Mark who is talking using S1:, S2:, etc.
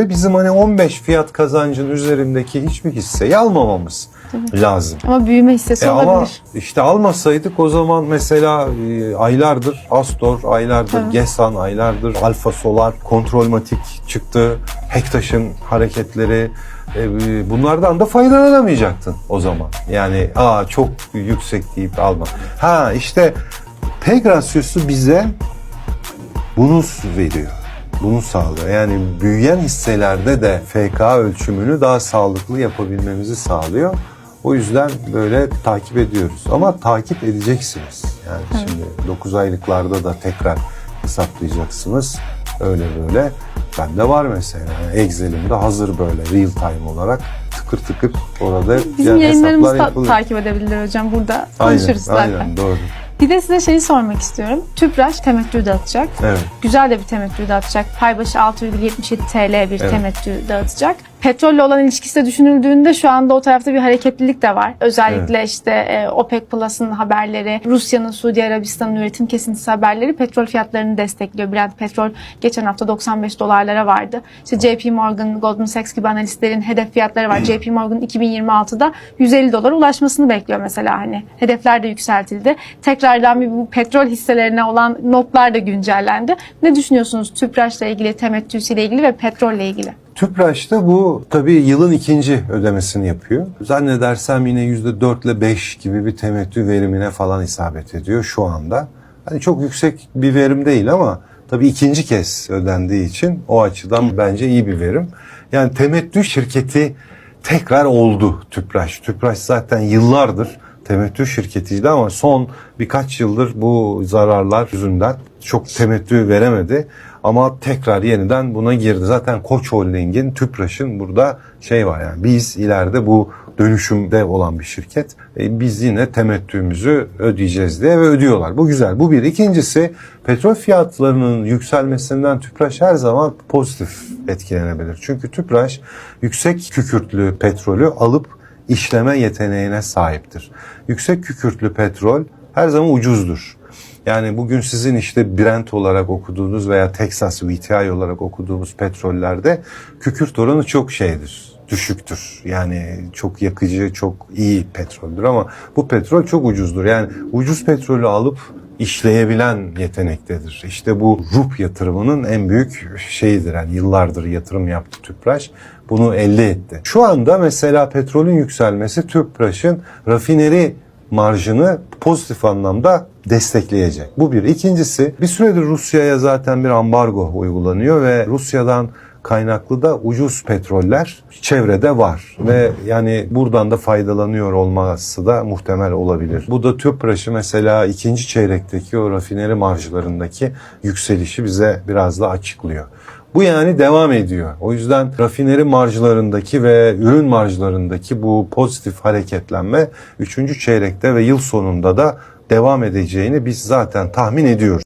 S1: Ve bizim hani 15 fiyat kazancın üzerindeki hiçbir hisseyi almamamız lazım.
S2: Ama büyüme hissesi
S1: E ama
S2: olabilir.
S1: işte almasaydık o zaman mesela e, aylardır Astor, aylardır
S2: Tabii.
S1: Gesan, aylardır Alfa Solar, Kontrolmatik çıktı. Hektaş'ın hareketleri e, bunlardan da faydalanamayacaktın o zaman. Yani aa çok yüksek deyip alma. Ha işte PEG rasyosu bize bunu veriyor. Bunu sağlıyor. Yani büyüyen hisselerde de FK ölçümünü daha sağlıklı yapabilmemizi sağlıyor. O yüzden böyle takip ediyoruz. Ama takip edeceksiniz. Yani şimdi 9 aylıklarda da tekrar hesaplayacaksınız. Öyle böyle. Bende var mesela. Yani Excel'imde hazır böyle real time olarak tıkır tıkır orada
S2: Bizim
S1: yani hesaplar yapılıyor.
S2: takip edebilirler hocam. Burada
S1: Aynen,
S2: konuşuruz zaten.
S1: aynen doğru.
S2: Bir de size şeyi sormak istiyorum. Tüpraş temettü dağıtacak.
S1: Evet.
S2: Güzel de bir temettü dağıtacak. Pay başı 6,77 TL bir
S1: Evet.
S2: temettü dağıtacak. Petrolle olan ilişkisi de düşünüldüğünde şu anda o tarafta bir hareketlilik de var. Özellikle işte e, OPEC Plus'ın haberleri, Rusya'nın Suudi Arabistan'ın üretim kesintisi haberleri petrol fiyatlarını destekliyor. Brent petrol geçen hafta 95 dolarlara vardı. İşte JP Morgan, Goldman Sachs gibi analistlerin hedef fiyatları var. JP Morgan 2026'da 150 dolara ulaşmasını bekliyor mesela hani. Hedefler de yükseltildi. Tekrardan bir bu petrol hisselerine olan notlar da güncellendi. Ne düşünüyorsunuz Tüpraş'la ilgili, temettüsüyle ilgili ve petrolle ilgili?
S1: Tüpraş'ta bu tabii yılın ikinci ödemesini yapıyor. Zannedersem yine %4 ile 5 gibi bir temettü verimine falan isabet ediyor şu anda. Hani çok yüksek bir verim değil ama tabii ikinci kez ödendiği için o açıdan bence iyi bir verim. Yani temettü şirketi tekrar oldu Tüpraş. Tüpraş zaten yıllardır temettü şirketiydi ama son birkaç yıldır bu zararlar yüzünden çok temettü veremedi. Ama tekrar yeniden buna girdi. Zaten Koç Holding'in, Tüpraş'ın burada şey var yani biz ileride bu dönüşümde olan bir şirket. E, biz yine temettümüzü ödeyeceğiz diye ve ödüyorlar. Bu güzel. Bu bir. İkincisi petrol fiyatlarının yükselmesinden Tüpraş her zaman pozitif etkilenebilir. Çünkü Tüpraş yüksek kükürtlü petrolü alıp işleme yeteneğine sahiptir. Yüksek kükürtlü petrol her zaman ucuzdur. Yani bugün sizin işte Brent olarak okuduğunuz veya Texas VTI olarak okuduğumuz petrollerde kükürt oranı çok şeydir, düşüktür. Yani çok yakıcı, çok iyi petroldür ama bu petrol çok ucuzdur. Yani ucuz petrolü alıp işleyebilen yetenektedir. İşte bu RUP yatırımının en büyük şeyidir. Yani yıllardır yatırım yaptı Tüpraş. Bunu elde etti. Şu anda mesela petrolün yükselmesi Tüpraş'ın rafineri marjını pozitif anlamda destekleyecek. Bu bir. İkincisi bir süredir Rusya'ya zaten bir ambargo uygulanıyor ve Rusya'dan kaynaklı da ucuz petroller çevrede var ve yani buradan da faydalanıyor olması da muhtemel olabilir. Bu da Tüpraş'ı mesela ikinci çeyrekteki o rafineri marjlarındaki yükselişi bize biraz da açıklıyor. Bu yani devam ediyor. O yüzden rafineri marjlarındaki ve ürün marjlarındaki bu pozitif hareketlenme 3. çeyrekte ve yıl sonunda da devam edeceğini biz zaten tahmin ediyoruz.